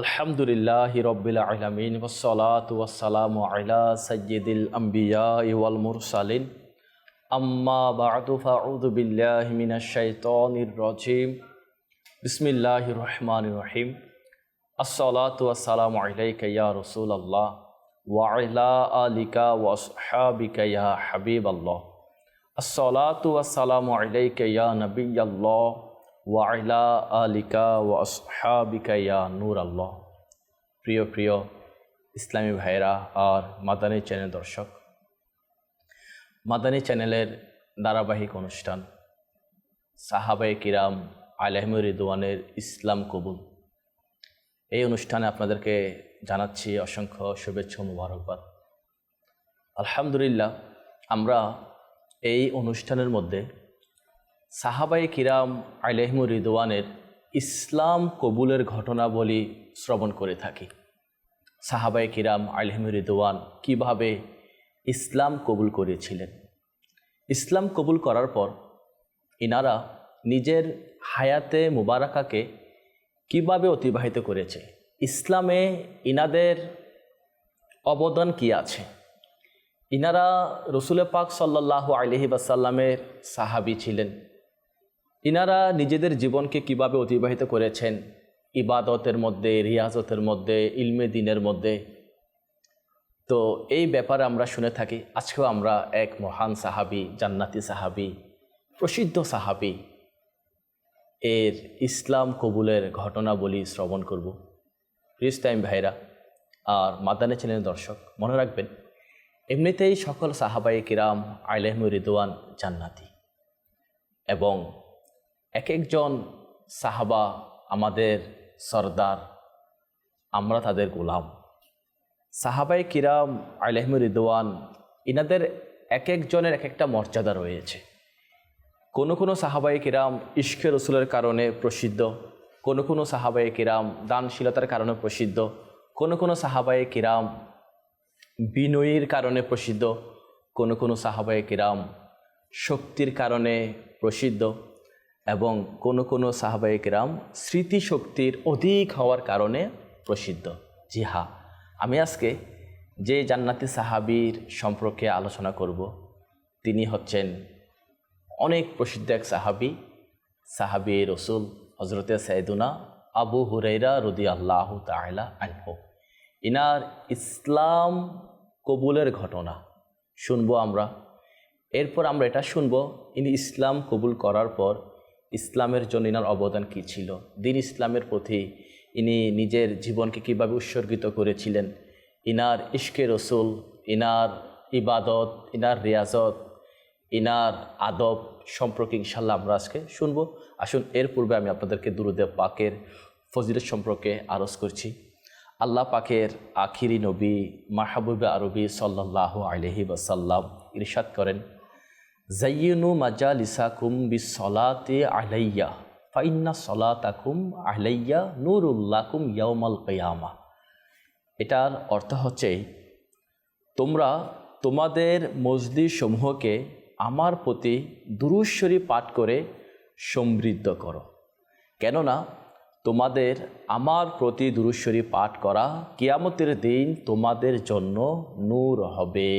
আলহামদুলিল্লাহ রব্বিল আলমিন ওসলাত ওয়াসালাম আলা সৈয়দুল আম্বিয়া ওয়াল মুরসালিন। আম্মা বাদু ফাউদু বিল্লাহ মিনাশ শাইতানির রাজিম। বিসমিল্লাহির রহমানির রহিম। আসসালাতু ওয়াসসালামু আলাইকা ইয়া রাসূলুল্লাহ, ওয়া আলা আলিকা ওয়া আসহাবিকা ইয়া হাবিবাল্লাহ। আসসালাতু ওয়াসসালামু আলাইকা ইয়া নবিয়াল্লাহ। ওয়া আলা আলিকা ওয়া আসহাবিকা ইয়া নূর আল্লাহ। প্রিয় প্রিয় ইসলামী ভাইরা আর মাদানী চ্যানেল দর্শক, মাদানী চ্যানেলের ধারাবাহিক অনুষ্ঠান সাহাবাই কিরাম আলহমুর রিদওয়ানের ইসলাম কবুল। এই অনুষ্ঠানে আপনাদেরকে জানাচ্ছি অসংখ্য শুভেচ্ছা মুবারকবাদ। আলহামদুলিল্লাহ, আমরা এই অনুষ্ঠানের মধ্যে সাহাবাই কিরাম আলহমুর রিদওয়ানের ইসলাম কবুলের ঘটনাবলী শ্রবণ করে থাকি। সাহাবাই কিরাম আলহমুর রিদওয়ান কীভাবে ইসলাম কবুল করেছিলেন? ইসলাম কবুল করার পর ইনারা নিজের হায়াতে মুবারাকাকে কীভাবে অতিবাহিত করেছে? ইসলামে ইনাদের অবদান কি আছে? ইনারা রসুল পাক সাল্লাহ আলহি বাসাল্লামের সাহাবি ছিলেন। ইনারা নিজেদের জীবনকে কীভাবে অতিবাহিত করেছেন? ইবাদতের মধ্যে, রিয়াজতের মধ্যে, ইলমে দিনের মধ্যে? তো এই ব্যাপারে আমরা শুনে থাকি। আজকেও আমরা এক মহান সাহাবি, জান্নাতি সাহাবি, প্রসিদ্ধ সাহাবি এর ইসলাম কবুলের ঘটনা বলি শ্রবণ করব। প্রিস টাইম ভাইরা, আর মাদানে চ্যানেল দর্শক, মনে রাখবেন, এমনিতেই সকল সাহাবাই কিরাম আলহমু রিদওয়ান জান্নাতি। এবং এক একজন সাহাবা আমাদের সর্দার, আমরা তাদের গোলাম। সাহাবাই কিরাম আলহমু রিদওয়ান, ইনাদের এক একজনের এক একটা মর্যাদা রয়েছে। কোনো কোনো সাহাবাই কিরাম ইশকে রসুলের কারণে প্রসিদ্ধ, কোনো কোনো সাহাবাই কিরাম দানশীলতার কারণে প্রসিদ্ধ, কোনো কোনো সাহাবাই কিরাম বিনয়ীর কারণে প্রসিদ্ধ, কোনো কোনো সাহাবাই কিরাম শক্তির কারণে প্রসিদ্ধ। এবং কোনো কোনো সাহাবাই কিরাম স্মৃতিশক্তির অধিক হওয়ার কারণে প্রসিদ্ধ। জি হা আমি আজকে যে জান্নাতি সাহাবির সম্পর্কে আলোচনা করব, তিনি হচ্ছেন অনেক প্রসিদ্ধ এক সাহাবি সাহাবি রসুল হজরতে সাইদুনা আবু হুরাইরা রদি আল্লাহ তাইলা আনহু। ইনার ইসলাম কবুলের ঘটনা শুনব আমরা। এরপর আমরা এটা শুনব, ইনি ইসলাম কবুল করার পর ইসলামের জন্য ইনার অবদান কী ছিল? দিন ইসলামের প্রতি ইনি নিজের জীবনকে কীভাবে উৎসর্গিত করেছিলেন? ইনার ইশকে রসুল, ইনার ইবাদত, ইনার রিয়াজত, ইনার আদব সম্পর্কে ইনশাল্লাহ আমরা আজকে শুনব। আসুন, এর পূর্বে আমি আপনাদেরকে দুরুদেব পাকের ফজিলত সম্পর্কে আরজ করছি। আল্লাহ পাকের আখিরি নবী, মাহবুবে আরবি সাল্লাহ আলহি ওসাল্লাম ইরশাদ করেন জাইয়নু মাজা লিসাকুম বি সলাতে আলাইয়া ফাইন্না সলাতাকুম আলাইয়া নুরুল্লাকুম ইয়ামাল কয়ামা এটার অর্থ হচ্ছে, তোমরা তোমাদের মসজিদ সমূহকে আমার প্রতি দুরুশ্বরী পাঠ করে সমৃদ্ধ করো। কেননা, তোমাদের আমার প্রতি দুরুশ্বরী পাঠ করা কিয়ামতের দিন তোমাদের জন্য নূর হবে।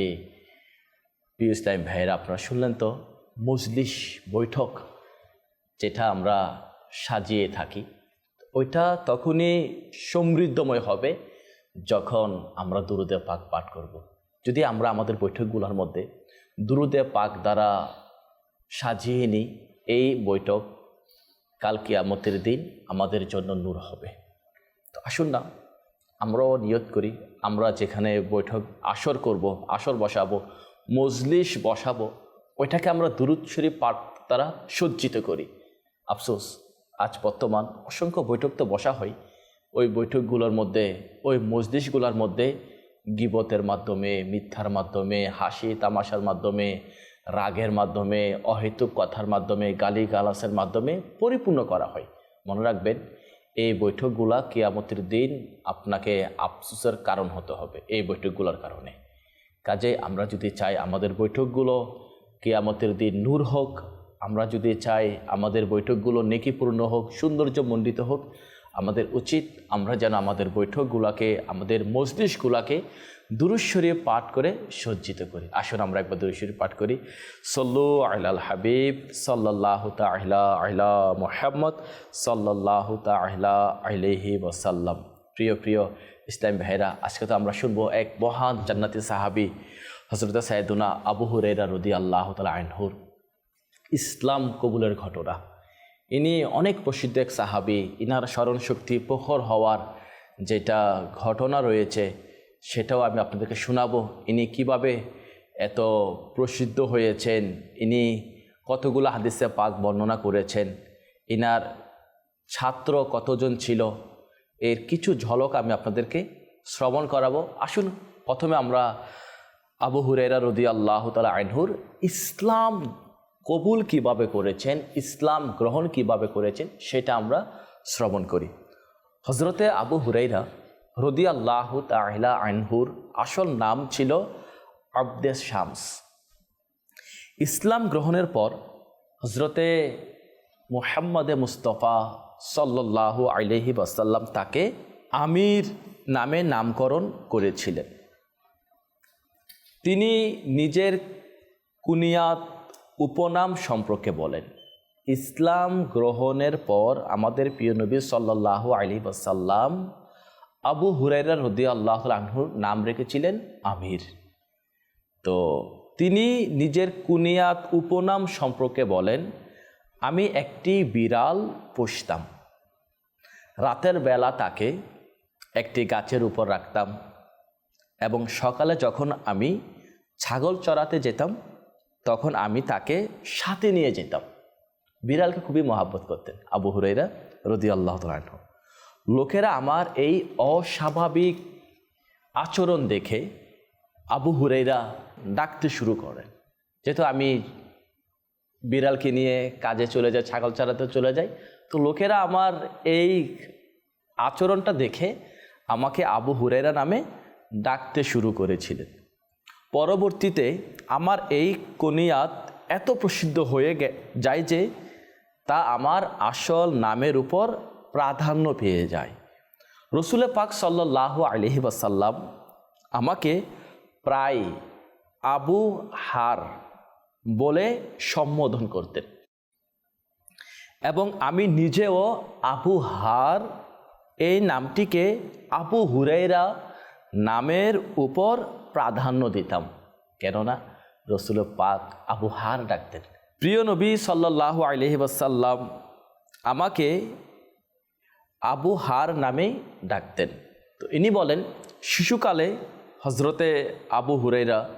প্রিয় ইসলাম ভাইয়েরা, আপনারা শুনলেন তো? মজলিস বৈঠক যেটা আমরা সাজিয়ে থাকি। ওইটা তখনই সমৃদ্ধময় হবে যখন আমরা দুরুদে পাক পাঠ করব। যদি আমরা আমাদের বৈঠকগুলোর মধ্যে দুরুদে পাক দ্বারা সাজিয়ে নিই, এই বৈঠক কাল কিয়ামতের দিন আমাদের জন্য নূর হবে। তো আসুন না, আমরাও নিয়ত করি, আমরা যেখানে বৈঠক আসর করব, আসর বসাবো মজলিস বসাবো, ওইটাকে আমরা দুরুদ শরীফ পাঠ দ্বারা সজ্জিত করি। আফসোস, আজ বর্তমান অসংখ্য বৈঠক তো বসা হয়। ওই বৈঠকগুলোর মধ্যে, ওই মজলিসগুলোর মধ্যে গিবতের মাধ্যমে, মিথ্যার মাধ্যমে, হাসি তামাশার মাধ্যমে, রাগের মাধ্যমে, অহেতুক কথার মাধ্যমে গালি গালাসের মাধ্যমে পরিপূর্ণ করা হয়। মনে রাখবেন, এই বৈঠকগুলা কিয়ামতের দিন আপনাকে আফসোসের কারণ হতে হবে, এই বৈঠকগুলোর কারণে। কাজে আমরা যদি চাই আমাদের বৈঠকগুলো কিয়ামতের দিন নূর হোক, আমরা যদি চাই আমাদের বৈঠকগুলো নেকিপূর্ণ হোক সৌন্দর্য মণ্ডিত হোক, আমাদের উচিত আমরা যেন আমাদের বৈঠকগুলোকে, আমাদের মজলিশগুলোকে দুরুশ্বরী পাঠ করে সজ্জিত করি। আসুন আমরা একবার দুরুশ্বরী পাঠ করি। সল্লু আহলাল হাবিব সাল্লাহ তাহলা আহলা মোহাম্মদ সাল্লাহ তাহলা আলহি ওসাল্লাম প্রিয় প্রিয় ইসলাম ভাইরা, আজকে তো আমরা শুনব এক মহান জান্নাতি সাহাবি হজরত সাইদুনা আবু হুরেরা রদি আল্লাহ তালা আইনহুর ইসলাম কবুলের ঘটনা। ইনি অনেক প্রসিদ্ধ এক সাহাবি, ইনার স্মরণশক্তি প্রখর হওয়ার যেটা ঘটনা রয়েছে, সেটাও আমি আপনাদেরকে শোনাবো। ইনি কীভাবে এত প্রসিদ্ধ হয়েছেন, ইনি কতগুলো হাদিসে পাক বর্ণনা করেছেন, ইনার ছাত্র কতজন ছিল এর কিছু ঝলক আমি আপনাদেরকে শ্রবণ করাবো। আসুন, প্রথমে আমরা আবু হুরেরা রদি আল্লাহ তালা আইনহুর ইসলাম কবুল কীভাবে করেছেন, ইসলাম গ্রহণ কীভাবে করেছেন, সেটা আমরা শ্রবণ করি। হজরতে আবু হুরাইরা রদি আল্লাহ তাহলা আইনহুর আসল নাম ছিল আবদেস শামস। ইসলাম গ্রহণের পর হজরতে মুহাম্মদে মুস্তফা সাল্লাহ আলহি বাসাল্লাম তাকে আমির নামে নামকরণ করেছিলেন। তিনি নিজের কুনিয়াত উপনাম সম্পর্কে বলেন, ইসলাম গ্রহণের পর আমাদের প্রিয় নবী সাল্লাহ আলী বাসাল্লাম আবু হুরাইরা রদি আল্লাহ আনহুর নাম রেখেছিলেন আমির। তো তিনি নিজের কুনিয়াত উপনাম সম্পর্কে বলেন আমি একটি বিড়াল পুষতাম। রাতের বেলা তাকে একটি গাছের উপর রাখতাম এবং সকালে যখন আমি ছাগল চড়াতে যেতাম, তখন আমি তাকে সাথে নিয়ে যেতাম। বিড়ালকে খুবই মহাব্বত করতেন আবু হুরাইরা রদি আল্লাহ লোকেরা আমার এই অস্বাভাবিক আচরণ দেখে আবু হুরাইরা ডাকতে শুরু করেন। যেহেতু আমি বিড়ালকে নিয়ে কাজে চলে যায়, ছাগল চালাতে চলে যায়। তো লোকেরা আমার এই আচরণটা দেখে আমাকে আবু হুরাইরা নামে ডাকতে শুরু করেছিলেন। পরবর্তীতে আমার এই কনিয়াত এত প্রসিদ্ধ হয়ে যায় যে তা আমার আসল নামের উপর প্রাধান্য পেয়ে যায়। রসুলে পাক সাল্লাহ আলহি বাসাল্লাম আমাকে প্রায় আবু হার বলে সম্বোধন করতেন। এবং আমি নিজেও আবু হার এই নামটিকে আবু হুরাইরা নামের উপর প্রাধান্য দিতাম। কেননা রসুল পাক আবু হার ডাকতেন। প্রিয় নবী সাল্লাহ আলহি বাসাল্লাম আমাকে আবু হার নামেই ডাকতেন। তো ইনি বলেন, শিশুকালে হজরতে আবু হুরাইরা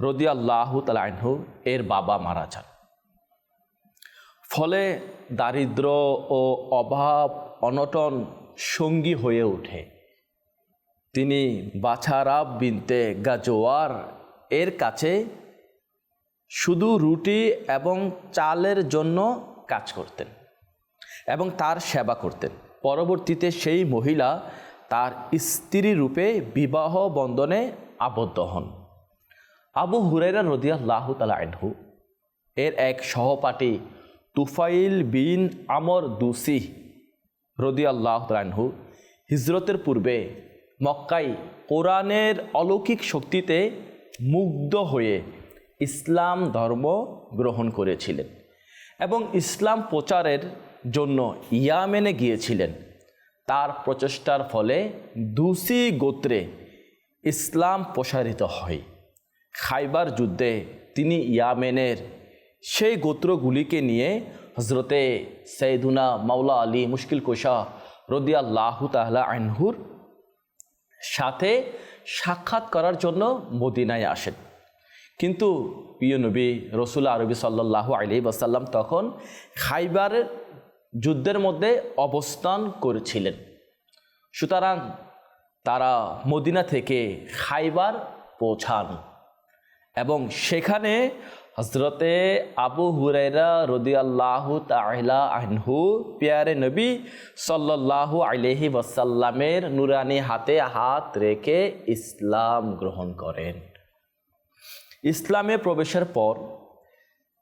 রদি আল্লাহ তালাহু এর বাবা মারা যান। ফলে দারিদ্র ও অভাব অনটন সঙ্গী হয়ে ওঠে। তিনি বাছারাব বিনতে গাজোয়ার এর কাছে শুধু রুটি এবং চালের জন্য কাজ করতেন এবং তার সেবা করতেন। পরবর্তীতে সেই মহিলা তার স্ত্রী রূপে বিবাহ বন্ধনে আবদ্ধ হন। আবু হুরাইরা রদিয়াল্লাহ তালা আনহু, এর এক সহপাঠী তুফাইল বিন আমর দুসি রদিয়াল্লাহ তালাহু হিজরতের পূর্বে মক্কাই কোরআনের অলৌকিক শক্তিতে মুগ্ধ হয়ে ইসলাম ধর্ম গ্রহণ করেছিলেন এবং ইসলাম প্রচারের জন্য ইয়ামেনে গিয়েছিলেন। তার প্রচেষ্টার ফলে দুসি গোত্রে ইসলাম প্রসারিত হয়। খাইবার যুদ্ধে তিনি ইয়ামেনের সেই গোত্রগুলিকে নিয়ে হজরতে সৈদুনা মাওলা আলী মুশকিল কোশা রদিয়াল্লাহ তাহলা আনহুর সাথে সাক্ষাৎ করার জন্য মদিনায় আসেন। কিন্তু প্রিয় নবী রসুল আরবি সাল্লাহ আলি বাসাল্লাম তখন খাইবারের যুদ্ধের মধ্যে অবস্থান করেছিলেন। সুতরাং তারা মদিনা থেকে খাইবার পৌঁছান। এবং সেখানে হজরতে আবু হুরাইরা রদিয়াল্লাহ তাহলা আহনহু পিয়ারে নবী সাল্লাহ আলহি ওয়াসাল্লামের নুরানি হাতে হাত রেখে ইসলাম গ্রহণ করেন। ইসলামে প্রবেশের পর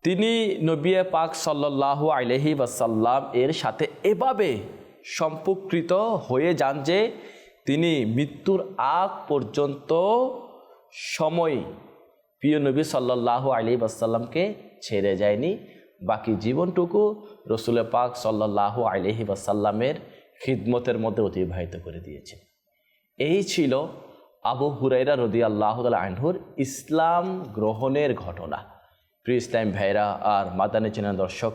তিনি নবী পাক সাল্লাহ আলহি ওয়াসাল্লাম এর সাথে এভাবে সম্পর্কিত হয়ে যান যে তিনি মৃত্যুর আগ পর্যন্ত সময় প্রিয় নবী সাল্লাহ আলী বাসাল্লামকে ছেড়ে যায়নি। বাকি জীবনটুকু রসুল পাক সাল্লাহ আলহি বাসাল্লামের খিদমতের মধ্যে অতিবাহিত করে দিয়েছে। এই ছিল আবু হুরাইরা রদি আল্লাহ আনহুর ইসলাম গ্রহণের ঘটনা। প্রিয় ইসলাম ভাইরা আর মাদানী চেনা দর্শক,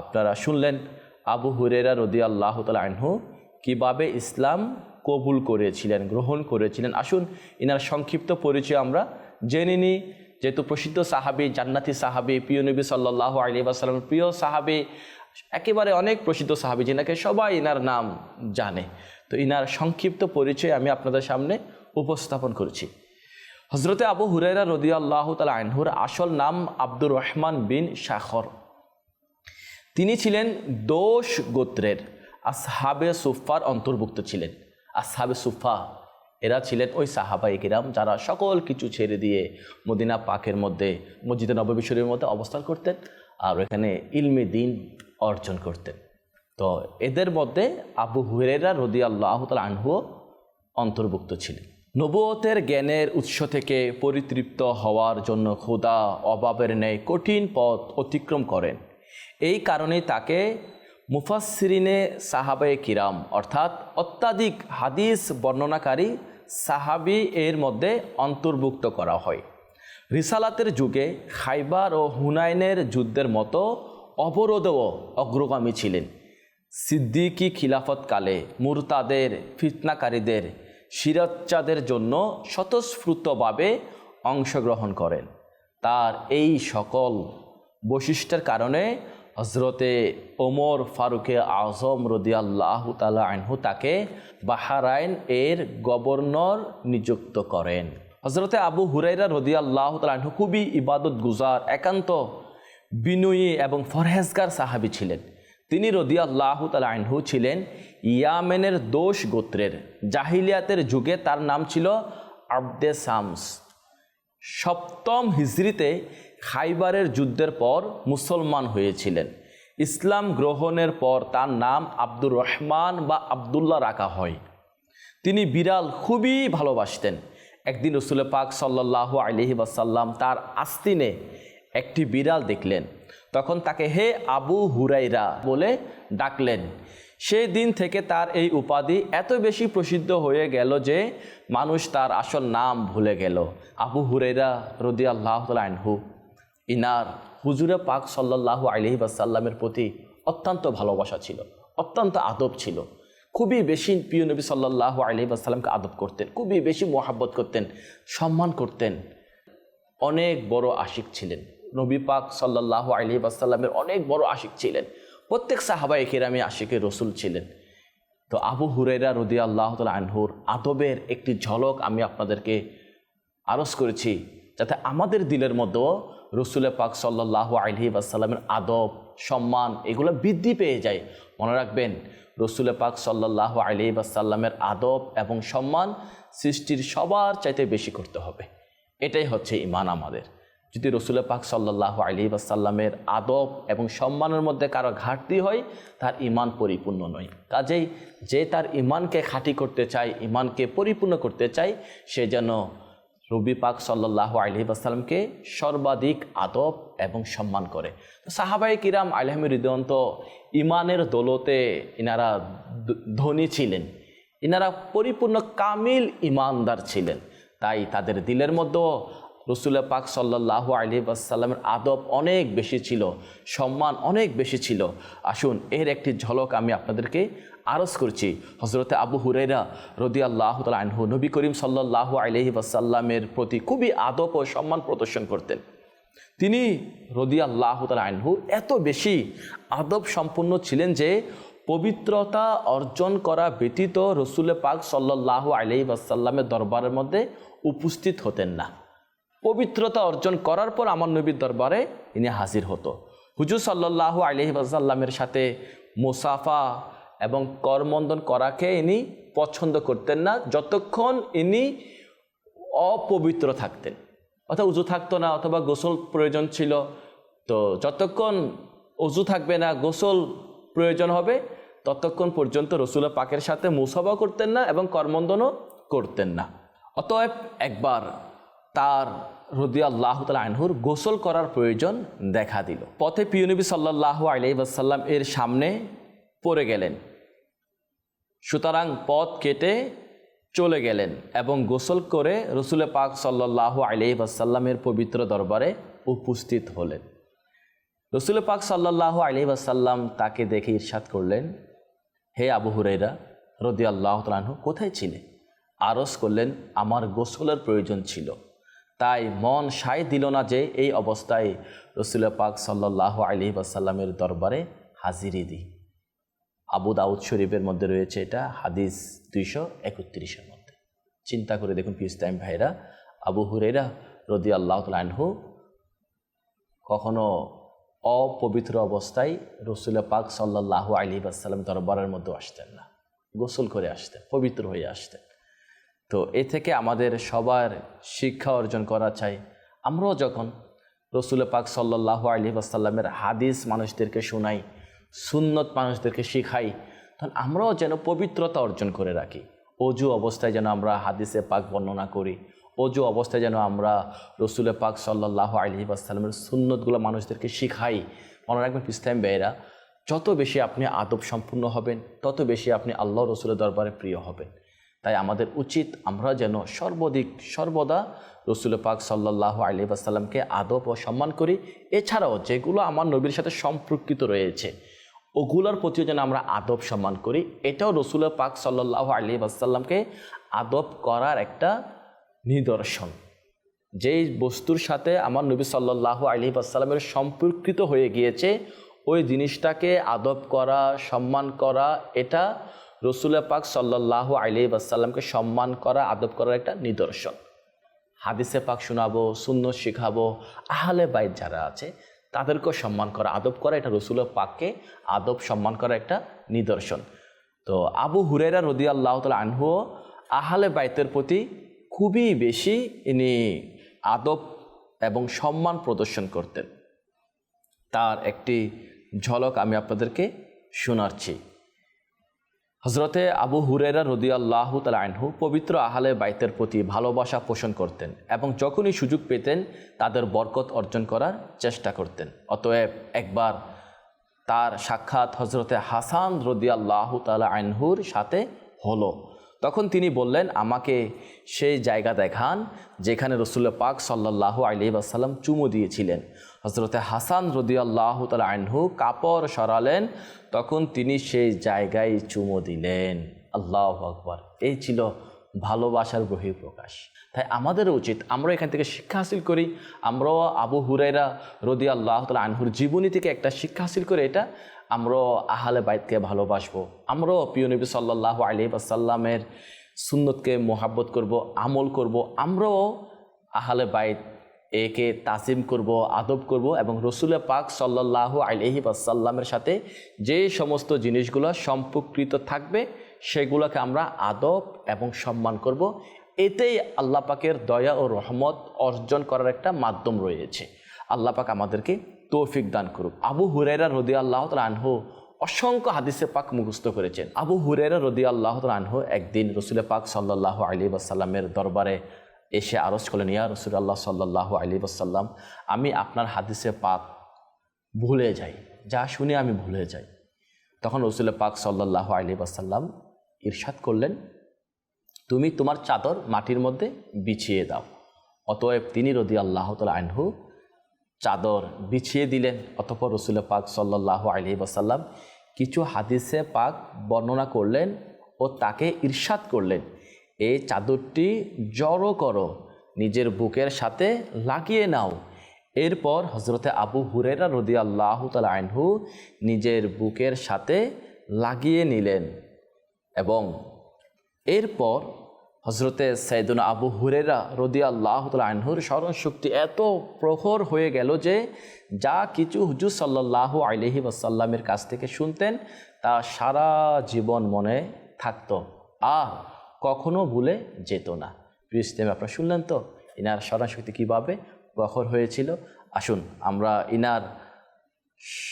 আপনারা শুনলেন আবু হুরেরা রদি আল্লাহ আনহু কীভাবে ইসলাম কবুল করেছিলেন, গ্রহণ করেছিলেন। আসুন, ইনার সংক্ষিপ্ত পরিচয় আমরা জেনে নিই যেহেতু প্রসিদ্ধ সাহাবি, জান্নাতি সাহাবি, প্রিয় নবী সাল্লাহ আলী আসালামের প্রিয় সাহাবি, একেবারে অনেক প্রসিদ্ধ সাহাবি, যেনাকে সবাই ইনার নাম জানে। তো ইনার সংক্ষিপ্ত পরিচয় আমি আপনাদের সামনে উপস্থাপন করেছি। হজরতে আবু হুরাইরা রদি আল্লাহ তালা আনহুর আসল নাম আব্দুর রহমান বিন শাখর। তিনি ছিলেন দোষ গোত্রের, আসহাবে সুফার অন্তর্ভুক্ত ছিলেন। আসহাবে সুফা এরা ছিলেন ওই সাহাবাই কিরাম যারা সকল কিছু ছেড়ে দিয়ে মদিনা পাকের মধ্যে, মসজিদে শরীফের মধ্যে অবস্থান করতেন আর এখানে ইলমে দিন অর্জন করতেন। তো এদের মধ্যে আবু হুরেরা রদি আল্লাহ তাল আনহু অন্তর্ভুক্ত ছিলেন। নবুয়তের জ্ঞানের উৎস থেকে পরিতৃপ্ত হওয়ার জন্য ক্ষুদা অভাবের ন্যায় কঠিন পথ অতিক্রম করেন। এই কারণে তাকে মুফাসরিনে সাহাবে কিরাম অর্থাৎ অত্যাধিক হাদিস বর্ণনাকারী সাহাবি এর মধ্যে অন্তর্ভুক্ত করা হয়। রিসালাতের যুগে খাইবার ও হুনাইনের যুদ্ধের মতো অবরোধও অগ্রগামী ছিলেন। সিদ্দিকি খিলাফতকালে মুরতাদের, ফিতনাকারীদের সিরাচ্চাদের জন্য স্বতঃস্ফূর্তভাবে অংশগ্রহণ করেন। তার এই সকল বৈশিষ্ট্যের কারণে হজরতে ওমর ফারুকে আজম রদিয়াল্লাহ তালা আনহু তাকে বাহারাইন এর গভর্নর নিযুক্ত করেন। হজরতে আবু হুরাইরা রদিয়াল্লাহ তালা আনহু খুবই ইবাদত গুজার, একান্ত বিনয়ী এবং ফরহেজগার সাহাবি ছিলেন। তিনি রদিয়াল্লাহ তালা আনহু ছিলেন ইয়ামেনের দোষ গোত্রের। জাহিলিয়াতের যুগে তার নাম ছিল আবদে সামস। সপ্তম হিজড়িতে খাইবারের যুদ্ধের পর মুসলমান হয়েছিলেন। ইসলাম গ্রহণের পর তার নাম আব্দুর রহমান বা আবদুল্লাহ রাখা হয়। তিনি বিড়াল খুবই ভালোবাসতেন। একদিন রসুল পাক সাল্লাহ আলহি বাসাল্লাম তার আস্তিনে একটি বিড়াল দেখলেন। তখন তাকে হে আবু হুরাইরা বলে ডাকলেন। সেই দিন থেকে তার এই উপাধি এত বেশি প্রসিদ্ধ হয়ে গেল যে মানুষ তার আসল নাম ভুলে গেল। আবু হুরাইরা রদি আল্লাহ আনহু। ইনার হুজুরে পাক সাল্লাহ আলহি বাসাল্লামের প্রতি অত্যন্ত ভালোবাসা ছিল, অত্যন্ত আদব ছিল। খুবই বেশি প্রিয় নবী সাল্লাহ আলহি বাসাল্লামকে আদব করতেন, খুবই বেশি মোহাব্বত করতেন, সম্মান করতেন। অনেক বড় আশিক ছিলেন। নবী পাক সাল্লাহ আলহি আসাল্লামের অনেক বড় আশিক ছিলেন। প্রত্যেক সাহাবাই কেরামে আশিকের রসুল ছিলেন। তো আবু হুরেরা রদি আল্লাহ আনহুর আদবের একটি ঝলক আমি আপনাদেরকে আরজ করেছি যাতে আমাদের দিলের মধ্যেও রসুলের পাক সাল্লাহ আলহি আসাল্লামের আদব, সম্মান, এগুলো বৃদ্ধি পেয়ে যায়। মনে রাখবেন, রসুলের পাক সাল্লাহ আলহি আসাল্লামের আদব এবং সম্মান সৃষ্টির সবার চাইতে বেশি করতে হবে। এটাই হচ্ছে ইমান আমাদের। যদি রসুল পাক সাল্লাহ আলী আসাল্লামের আদব এবং সম্মানের মধ্যে কারও ঘাটতি হয়, তার ইমান পরিপূর্ণ নয়। কাজেই যে তার ইমানকে খাঁটি করতে চায় ইমানকে পরিপূর্ণ করতে চায়, সে যেন রবি পাক সাল্লাহ আলহি আসাল্লামকে সর্বাধিক আদব এবং সম্মান করে। সাহাবাই কিরাম আলহামি হৃদয়ন্ত ইমানের দৌলতে ইনারা ধনী ছিলেন। ইনারা পরিপূর্ণ কামিল ইমানদার ছিলেন। তাই তাদের দিলের মধ্যেও রসুল্লাহ পাক সাল্লাহ আলী আদব অনেক বেশি ছিল, সম্মান অনেক বেশি ছিল। আসুন, এর একটি ঝলক আমি আপনাদেরকে আরজ করছি হজরতে আবু হুরেরা রদি আল্লাহ আনহু, নবী করিম সাল্লাহ আলহি আসাল্লামের প্রতি খুবই আদব ও সম্মান প্রদর্শন করতেন। তিনি রদি আল্লাহ আনহু এত বেশি আদব সম্পন্ন ছিলেন যে পবিত্রতা অর্জন করা ব্যতীত রসুল পাক সাল্লাহ আলহি আসাল্লামের দরবারের মধ্যে উপস্থিত হতেন না। পবিত্রতা অর্জন করার পর আমার নবীর দরবারে ইনি হাজির হতো। হুজুর সাল্লাহ আলহি আসাল্লামের সাথে মুসাফা এবং করমন্দন করাকে ইনি পছন্দ করতেন না, যতক্ষণ ইনি অপবিত্র থাকতেন। অর্থাৎ উজু থাকতো না অথবা গোসল প্রয়োজন ছিল, তো যতক্ষণ উজু থাকবে না, গোসল প্রয়োজন হবে, ততক্ষণ পর্যন্ত রসুল পাকের সাথে মুসাফা করতেন না এবং করমন্দনও করতেন না। অতএব একবার তার রদি আল্লাহ তালা আনহুর গোসল করার প্রয়োজন দেখা দিল। পথে পিয়নবী সাল্লাহ আলাইসাল্লাম এর সামনে পড়ে গেলেন। সুতরাং পথ কেটে চলে গেলেন এবং গোসল করে রসুল পাক সাল্লাহ আলাইসাল্লামের পবিত্র দরবারে উপস্থিত হলেন। রসুল পাক সাল্লাহ আলাইসাল্লাম তাকে দেখে ইরশাদ করলেন, হে আবু হুরাইরা রদি আল্লাহ তালাহু কোথায় ছিলে? আরস করলেন, আমার গোসলের প্রয়োজন ছিল। তাই মন সায় দিল না যে এই অবস্থায় রসুল পাক সাল্লাহ আলি আসাল্লামের দরবারে হাজিরি দিই। আবু দাউদ শরীফের মধ্যে রয়েছে এটা, হাদিস দুইশো একত্রিশের মধ্যে। চিন্তা করে দেখুন পিস্তাইম ভাইরা, আবু হুরেরা রদি আল্লাহ তালাহু কখনো অপবিত্র অবস্থায় রসুল পাক সাল্লাহ আলী আসসালাম দরবারের মধ্যে আসতেন না। গোসল করে আসতেন, পবিত্র হয়ে আসতেন। তো এ থেকে আমাদের সবার শিক্ষা অর্জন করা চাই। আমরাও যখন রসুল পাক সাল্লাহ আলী আসাল্লামের হাদিস মানুষদেরকে শোনাই সুন্নত মানুষদেরকে শিখাই, তখন আমরাও যেন পবিত্রতা অর্জন করে রাখি। অজু অবস্থায় যেন আমরা হাদিসে পাক বর্ণনা করি, অজু অবস্থায় যেন আমরা রসুলের পাক সাল্লাহ আলী আসসালামের সুন্নতগুলো মানুষদেরকে শিখাই। মনে রাখবেন ইসলাম বেয়েরা যত বেশি আপনি আদব সম্পূর্ণ হবেন, তত বেশি আপনি আল্লাহ রসুলের দরবারে প্রিয় হবেন। তাই আমাদের উচিত আমরা যেন সর্বাধিক সর্বদা রসুল পাক সাল্লাহ আলী আসসালামকে আদব ও সম্মান করি। এছাড়াও যেগুলো আমার নবীর সাথে সম্পর্কিত রয়েছে ওগুলোর প্রতিও যেন আমরা আদব সম্মান করি, এটাও রসুল পাক সাল্লাহ আলী আসাল্লামকে আদব করার একটা নিদর্শন। যেই বস্তুর সাথে আমার নবী সাল্লাহ আলী আসসালামের সম্পর্কিত হয়ে গিয়েছে, ওই জিনিসটাকে আদব করা, সম্মান করা, এটা রসুল পাক সাল্লাহ আলী আসসালামকে সম্মান করা, আদব করার একটা নিদর্শন। হাদিসে পাক শোনাবো শূন্য শিখাবো, আহলে বাইত যারা আছে তাদেরকেও সম্মান করা, আদব করা এটা রসুল পাককে আদব সম্মান করা একটা নিদর্শন। তো আবু হুরেরা রদি আল্লাহ তালা আনহু আহলে বাইতের প্রতি খুবই বেশি ইনি আদব এবং সম্মান প্রদর্শন করতেন। তার একটি ঝলক আমি আপনাদেরকে শোনাচ্ছি। হজরতে আবু হুরেরা রদি আল্লাহ পবিত্র আহলে বাইতের প্রতি ভালোবাসা পোষণ করতেন এবং যখনই সুযোগ পেতেন, তাদের বরকত অর্জন করার চেষ্টা করতেন। অতএব একবার তার সাক্ষাৎ হজরতে হাসান রদি আল্লাহ তালা আনহুর সাথে হলো। তখন তিনি বললেন, আমাকে সেই জায়গা দেখান যেখানে রসুল্লা পাক সাল্লাহ আলী আসাল্লাম চুমু দিয়েছিলেন। হজরতে হাসান রদি আল্লাহ তালা আনহু কাপড় সরালেন তখন তিনি সেই জায়গায় চুমো দিলেন। আল্লাহ আকবর। এই ছিল ভালোবাসার বহিঃপ্রকাশ। তাই আমাদেরও উচিত, আমরা এখান থেকে শিক্ষা হাসিল করি। আমরাও আবু হুরাইরা রদি আল্লাহ তালা আনহুর জীবনী থেকে একটা শিক্ষা হাসিল করে এটা আমরাও আহালে বাইতকে ভালোবাসবো। আমরাও প্রিয় নবী সাল্লাহ আলী সুন্নতকে মোহাব্বত করব, আমল করব। আমরাও আহলে বাইত একে তাসিম করব, আদব করব এবং রসুল পাক সাল্লাহ আলহি আসাল্লামের সাথে যে সমস্ত জিনিসগুলো সম্পর্কিত থাকবে, সেগুলোকে আমরা আদব এবং সম্মান করব। এতেই আল্লাহ পাকের দয়া ও রহমত অর্জন করার একটা মাধ্যম রয়েছে। আল্লাহ পাক আমাদেরকে তৌফিক দান করুক। আবু হুরাইরা রদি আল্লাহ আনহু অসংখ্য হাদিসে পাক মুখস্থ করেছেন। আবু হুরাইরা রদি আল্লাহ আনহু একদিন রসুল পাক সাল্লাহ আলী আসাল্লামের দরবারে এসে আরজ করলেন, ইয়া রসুল আল্লাহ সাল্লাহ আলী আসাল্লাম আমি আপনার হাদিসে পাক ভুলে যাই। যা শুনে আমি ভুলে যাই। তখন রসুল পাক সাল্লাহ আলী আসাল্লাম ইরশাদ করলেন, তুমি তোমার চাদর মাটির মধ্যে বিছিয়ে দাও। অতএব তিনি রদি আল্লাহ তাল আনহু চাদর বিছিয়ে দিলেন। অতপর রসুল পাক সাল্লাহ আলী আসাল্লাম কিছু হাদিসে পাক বর্ণনা করলেন ও তাকে ঈর্ষাদ করলেন। এই চাদরটি জড়ো করো, নিজের বুকের সাথে লাগিয়ে নাও। এরপর হজরতে আবু হুরেরা রদি আল্লাহ তালা আনহু নিজের বুকের সাথে লাগিয়ে নিলেন এবং এরপর হজরতে সৈদুল আবু হুরেরা রদি আল্লাহ আনহুর স্মরণশক্তি এত প্রখর হয়ে গেল যে যা কিছু হুজুর সাল্লাহ আলহি আসাল্লামের কাছ থেকে শুনতেন তা সারা জীবন মনে থাকত। আর কখনো ভুলে যেত না। প্রিয় ইসলাম আপনারা শুনলেন তো? ইনার স্মরণশক্তি কীভাবে প্রখর হয়েছিল? আসুন, আমরা ইনার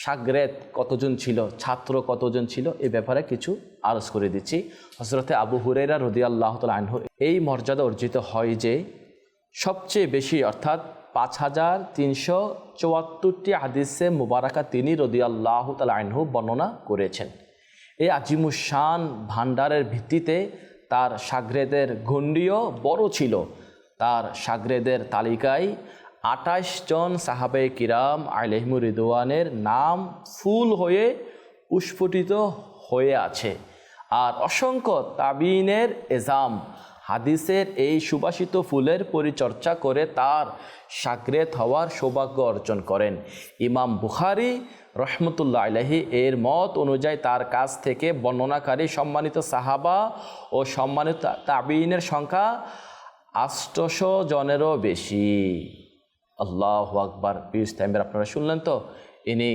সাগরেত কতজন ছিল, ছাত্র কতজন ছিল, এ ব্যাপারে কিছু আলোচ করে দিচ্ছি। হজরতে আবু হুরেরা রদি আল্লাহ আনহু এই মর্যাদা অর্জিত হয় যে, সবচেয়ে বেশি, অর্থাৎ পাঁচ হাজার তিনশো চুয়াত্তরটি হাদিসে মুবারাকা তিনি রদি আল্লাহ আনহু বর্ণনা করেছেন। এই আজিমুসান ভান্ডারের ভিত্তিতে তার সাগরেদের গণ্ডিও বড় ছিল। তার সাগরেদের তালিকায় আটাইশ জন সাহাবে কিরাম আলহিমুর রিদওয়ানের নাম ফুল হয়ে উস্ফুটিত হয়ে আছে। আর অসংখ্য তাবিনের এজাম হাদিসের এই সুবাসিত ফুলের পরিচর্চা করে তার সাগরেত হওয়ার সৌভাগ্য অর্জন করেন। ইমাম বুখারি রহমতুল্লাহ আলহি এর মত অনুযায়ী তার কাছ থেকে বর্ণনাকারী সম্মানিত সাহাবা ও সম্মানিত তাবিনের সংখ্যা আষ্টশো জনেরও বেশি। আল্লাহ আকবার পিউস টাইমের আপনারা শুনলেন তো? ইনি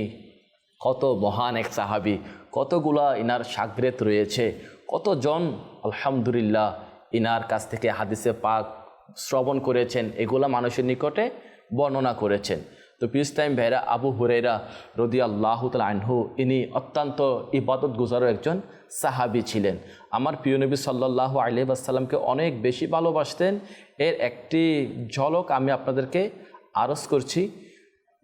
কত মহান এক সাহাবি, কতগুলা ইনার সাগরেত রয়েছে, কতজন আলহামদুলিল্লাহ ইনার কাছ থেকে হাদিসে পাক শ্রবণ করেছেন, এগুলা মানুষের নিকটে বর্ণনা করেছেন। তো পিস টাইম ভাইরা আবু হুরেরা রদি আল্লাহ আনহু, ইনি অত্যন্ত ইবাদত গুজারও একজন সাহাবি ছিলেন। আমার প্রিয় নবী সাল্লাহ আলি আসসালামকে অনেক বেশি ভালোবাসতেন। এর একটি ঝলক আমি আপনাদেরকে আরজ করছি।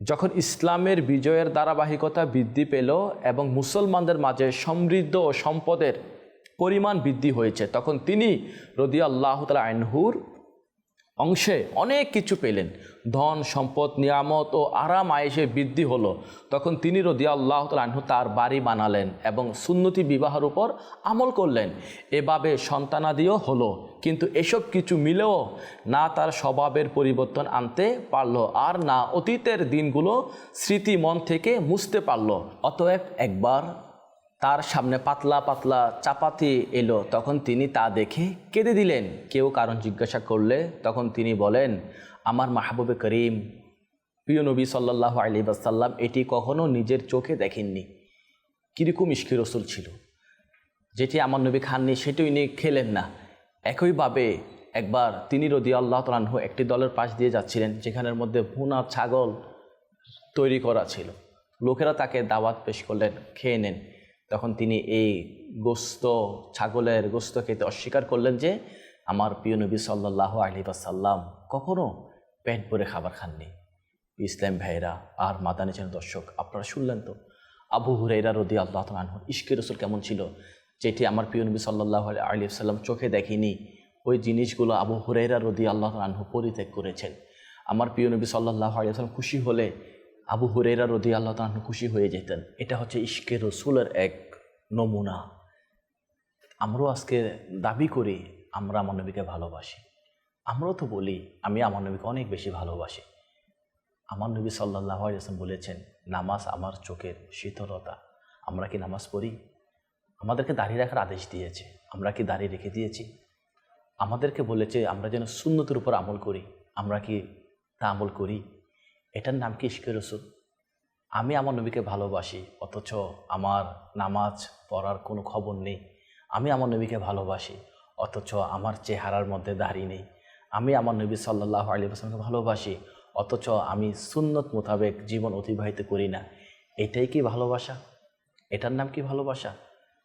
যখন ইসলামের বিজয়ের ধারাবাহিকতা বৃদ্ধি পেল এবং মুসলমানদের মাঝে সমৃদ্ধ ও সম্পদের পরিমাণ বৃদ্ধি হয়েছে, তখন তিনি রদি আল্লাহ তালা আইনহুর অংশে অনেক কিছু পেলেন। ধন, সম্পদ, নিয়ামত ও আরাম আয়েসে বৃদ্ধি হলো। তখন তিনি রদি আল্লাহ আনহু তার বাড়ি বানালেন এবং সুন্নতি বিবাহের উপর আমল করলেন। এভাবে সন্তানাদিও হলো। কিন্তু এসব কিছু মিলেও না তার স্বভাবের পরিবর্তন আনতে পারল আর না অতীতের দিনগুলো স্মৃতি মন থেকে মুছতে পারল। অতএব একবার তার সামনে পাতলা পাতলা চাপাতি এলো। তখন তিনি তা দেখে কেঁদে দিলেন। কেউ কারণ জিজ্ঞাসা করলে তখন তিনি বলেন, আমার মাহবুবে করিম, প্রিয় নবী সাল্লাহ আলী বাসাল্লাম এটি কখনো নিজের চোখে দেখেননি। কীরকম ইস্কি রসুল ছিল। যেটি আমার নবী খাননি, সেটি উনি খেলেন না। একইভাবে একবার তিনি রদি আল্লাহ তালাহ একটি দলের পাশ দিয়ে যাচ্ছিলেন, যেখানের মধ্যে ভুনা ছাগল তৈরি করা ছিল। লোকেরা তাকে দাওয়াত পেশ করলেন, খেয়ে নেন। তখন তিনি এই গোস্ত, ছাগলের গোস্ত খেতে অস্বীকার করলেন যে, আমার প্রিয় নবী সাল্লাহ আলী সাল্লাম কখনও পেট ভরে খাবার খাননি। ইসলাম ভাইরা আর মাদানি ছেন দর্শক, আপনারা শুনলেন তো? আবু হুরাইরা রদি আল্লাহ তালহ ইস্কি রসুল কেমন ছিল? যেটি আমার প্রিয় নবী সাল্লাহ আলী সাল্লাম চোখে দেখিনি। ওই জিনিসগুলো আবু হুরাইরা রদি আল্লাহ তালহ পরিত্যাগ করেছেন। আমার প্রিয় নবী সাল্লাহ আলী সাল্লাম খুশি হলে আবু হুরেরা রদি আল্লাহ তালন খুশি হয়ে যেতেন। এটা হচ্ছে ইশকে রসুলের এক নমুনা। আমরাও আজকে দাবি করি, আমরা আমার নবীকে ভালোবাসি। আমরাও তো বলি, আমি আমার নবীকে অনেক বেশি ভালোবাসি। আমার নবী সাল্লাহ আসলাম বলেছেন, নামাজ আমার চোখের শীতলতা। আমরা কি নামাজ পড়ি? আমাদেরকে দাঁড়িয়ে রাখার আদেশ দিয়েছে। আমরা কি দাঁড়িয়ে রেখে দিয়েছি? আমাদেরকে বলেছে, আমরা যেন শূন্যতের উপর আমল করি। আমরা কি তা আমল করি? এটার নাম কি ইশকে রসুল? আমি আমার নবীকে ভালোবাসি, অথচ আমার নামাজ পড়ার কোনো খবর নেই। আমি আমার নবীকে ভালোবাসি, অথচ আমার চেহারার মধ্যে দাঁড়িয়ে নেই। আমি আমার নবী সাল্লাহ আলী আসলামকে ভালোবাসি, অথচ আমি সুন্নত মোতাবেক জীবন অতিবাহিত করি না। এটাই কি ভালোবাসা? এটার নাম কি ভালোবাসা?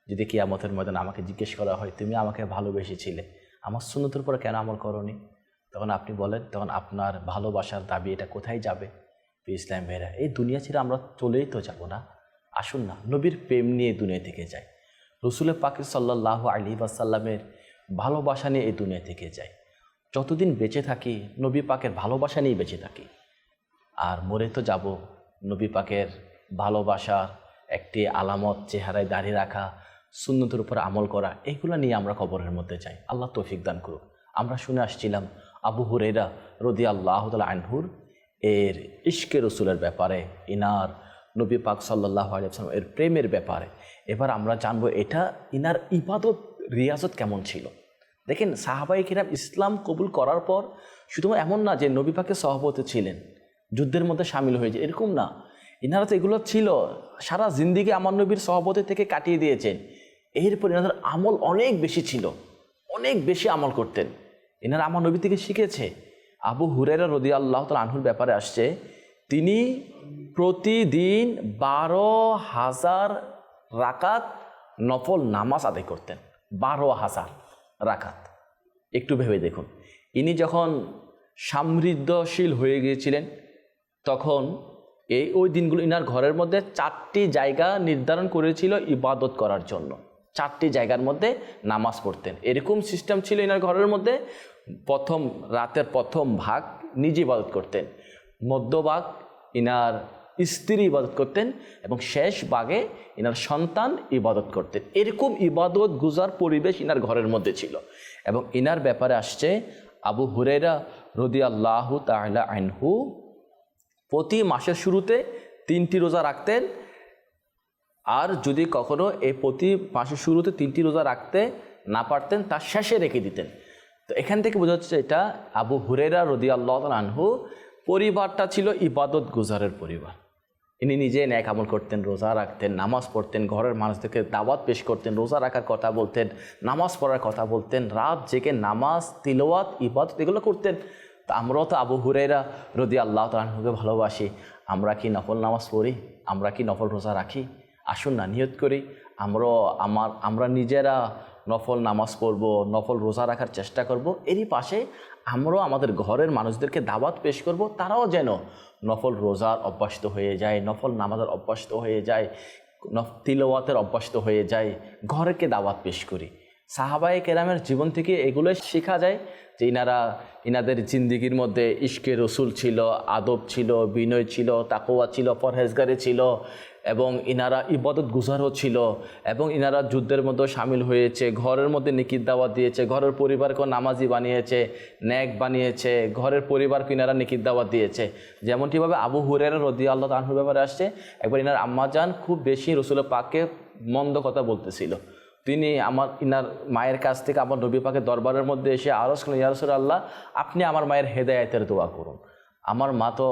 যদি কি কিয়ামতের ময়দান আমাকে জিজ্ঞেস করা হয়, তুমি আমাকে ভালোবেসেছিলে, আমার সুন্নতের উপরে কেন আমল করনি? তখন আপনি বলেন, তখন আপনার ভালোবাসার দাবি এটা কোথায় যাবে? ইসলাম ভাইরা এই দুনিয়া ছেড়ে আমরা চলেই তো যাব না। আসুন না, নবীর প্রেম নিয়ে দুনিয়া থেকে যাই। রসুলের পাকির সাল্লাহ আলী বাসাল্লামের ভালোবাসা নিয়ে এই দুনিয়া থেকে যাই। যতদিন বেঁচে থাকি, নবী পাকের ভালোবাসা নিয়েই বেঁচে থাকি। আর মরে তো যাব, নবী পাকের ভালোবাসার একটি আলামত, চেহারায় দাঁড়িয়ে রাখা, সুন্নতের উপর আমল করা, এগুলো নিয়ে আমরা কবরের মধ্যে যাই। আল্লাহ তৌফিক দান করুক। আমরা শুনে আসছিলাম আবু হুরেরা রদি আল্লাহ আনহুর এর ইশকে রসুলের ব্যাপারে, ইনার নবী পাক সাল্লাহ আলিয়াল্লাম এর প্রেমের ব্যাপারে। এবার আমরা জানব এটা ইনার ইবাদত রিয়াজত কেমন ছিল? দেখেন সাহাবাই কিরাম ইসলাম কবুল করার পর শুধুমাত্র এমন না যে নবী পাকে সহপতি ছিলেন, যুদ্ধের মধ্যে সামিল হয়েছে, এরকম না। ইনারা তো এগুলো ছিল, সারা জিন্দিগি আমার নবীর সহপতি থেকে কাটিয়ে দিয়েছেন। এরপর এনাদের আমল অনেক বেশি ছিল, অনেক বেশি আমল করতেন। এনারা আমার নবী থেকে শিখেছে। আবু হুরেরা রদি আল্লাহ তাল আনহুর ব্যাপারে আসছে, তিনি প্রতিদিন বারো হাজার রাকাত নফল নামাজ আদায় করতেন। বারো হাজার রাকাত। একটু ভেবে দেখুন, ইনি যখন সমৃদ্ধশীল হয়ে গিয়েছিলেন, তখন এই ওই দিনগুলো ইনার ঘরের মধ্যে চারটি জায়গা নির্ধারণ করেছিল ইবাদত করার জন্য। চারটি জায়গার মধ্যে নামাজ পড়তেন। এরকম সিস্টেম ছিল এনার ঘরের মধ্যে। প্রথম, রাতের প্রথম ভাগ নিজে ইবাদত করতেন। মধ্যভাগ ইনার স্ত্রী ইবাদত করতেন এবং শেষ ভাগে ইনার সন্তান ইবাদত করতেন। এরকম ইবাদত গুজার পরিবেশ ইনার ঘরের মধ্যে ছিল। এবং ইনার ব্যাপারে আসছে, আবু হুরেরা রদি আল্লাহ তাহলা আইনহু প্রতি মাসের শুরুতে তিনটি রোজা রাখতেন। আর যদি কখনো এই প্রতি মাসের শুরুতে তিনটি রোজা রাখতে না পারতেন তার শেষে রেখে দিতেন। তো এখান থেকে বোঝা যাচ্ছে এটা আবু হুরেরা রদি আল্লাহ আনহু পরিবারটা ছিল ইবাদত গুজারের পরিবার। ইনি নিজে ন্যাক আমল করতেন, রোজা রাখতেন, নামাজ পড়তেন, ঘরের মানুষদেরকে দাওয়াত পেশ করতেন, রোজা রাখার কথা বলতেন, নামাজ পড়ার কথা বলতেন, রাত জেগে নামাজ, তিলওয়াত, ইবাদত এগুলো করতেন। তা আমরাও তো আবু হুরেরা রদি আল্লাহ তালহুকে ভালোবাসি। আমরা কি নফল নামাজ পড়ি? আমরা কি নফল রোজা রাখি? আসুন না, নিয়ত করি। আমরাও, আমার, আমরা নিজেরা নফল নামাজ পড়ব, নফল রোজা রাখার চেষ্টা করব। এরই পাশে আমরাও আমাদের ঘরের মানুষদেরকে দাওয়াত পেশ করব। তারাও যেন নফল রোজার অভ্যস্ত হয়ে যায়, নফল নামাজের অভ্যস্ত হয়ে যায় তিলওয়াতের অভ্যস্ত হয়ে যায়, ঘরকে দাওয়াত পেশ করি। সাহাবায়ে কেরামের জীবন থেকে এগুলো শেখা যায় যে ইনারা, ইনাদের জিন্দিগির মধ্যে ইশকে রসুল ছিল, আদব ছিল, বিনয় ছিল তাকোয়া ছিল, পরহেজগারি ছিল এবং ইনারা ইবাদত গুজারও ছিল এবং ইনারা যুদ্ধের মধ্যে সামিল হয়েছে, ঘরের মধ্যে নিকির দাওয়াত দিয়েছে, ঘরের পরিবারকেও নামাজি বানিয়েছে, ন্যাক বানিয়েছে, ঘরের পরিবারকে ইনারা নিকির দাওয়াত দিয়েছে। যেমনটিভাবে আবু হুরের রদি আল্লাহ তাহুর ব্যাপারে আসছে, একবার ইনার আম্মাজান খুব বেশি রসুল পাককে মন্দ কথা বলতেছিল। তিনি আমার, ইনার মায়ের কাছ থেকে আমার নবী পাকের দরবারের মধ্যে এসে আরস করলেন ইয়ারসুল আল্লাহ আপনি আমার মায়ের হেদায়তের দোয়া করুন। আমার মা তো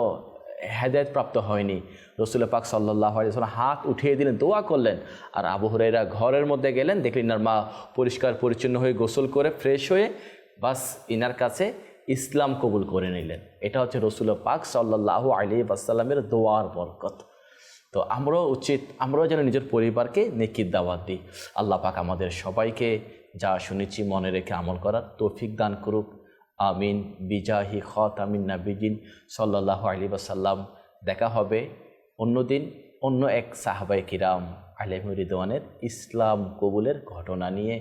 হেদায়ত প্রাপ্ত হয়নি। রসুল পাক সাল্লাহ হাত উঠিয়ে দিলেন, দোয়া করলেন। আর আবু হুরাইরা ঘরের মধ্যে গেলেন, দেখলেন ইনার মা পরিষ্কার পরিচ্ছন্ন হয়ে গোসল করে ফ্রেশ হয়ে বাস ইনার কাছে ইসলাম কবুল করে নিলেন। এটা হচ্ছে রসুল পাক সাল্লাহ আলী আসাল্লামের দোয়ার বরকত। তো আমরাও উচিত, আমরাও যেন নিজের পরিবারকে নেকির দাওয়াত দিই। আল্লাহ পাক আমাদের সবাইকে যা শুনেছি, মনে রেখে আমল করার তৌফিক দান করুক। আমিন, বিজাহি খত আমিন নাবিজিন সাল্লাহ আলী বাসাল্লাম দেখা হবে অন্যদিন অন্য এক সাহাবাই কিরাম আলহরিদওয়ানের ইসলাম কবুলের ঘটনা নিয়ে।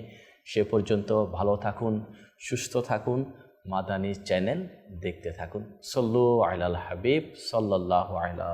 সে পর্যন্ত ভালো থাকুন, সুস্থ থাকুন মাদানী চ্যানেল দেখতে থাকুন। সল্লু আলাল হাবিব সাল্লাহ আলা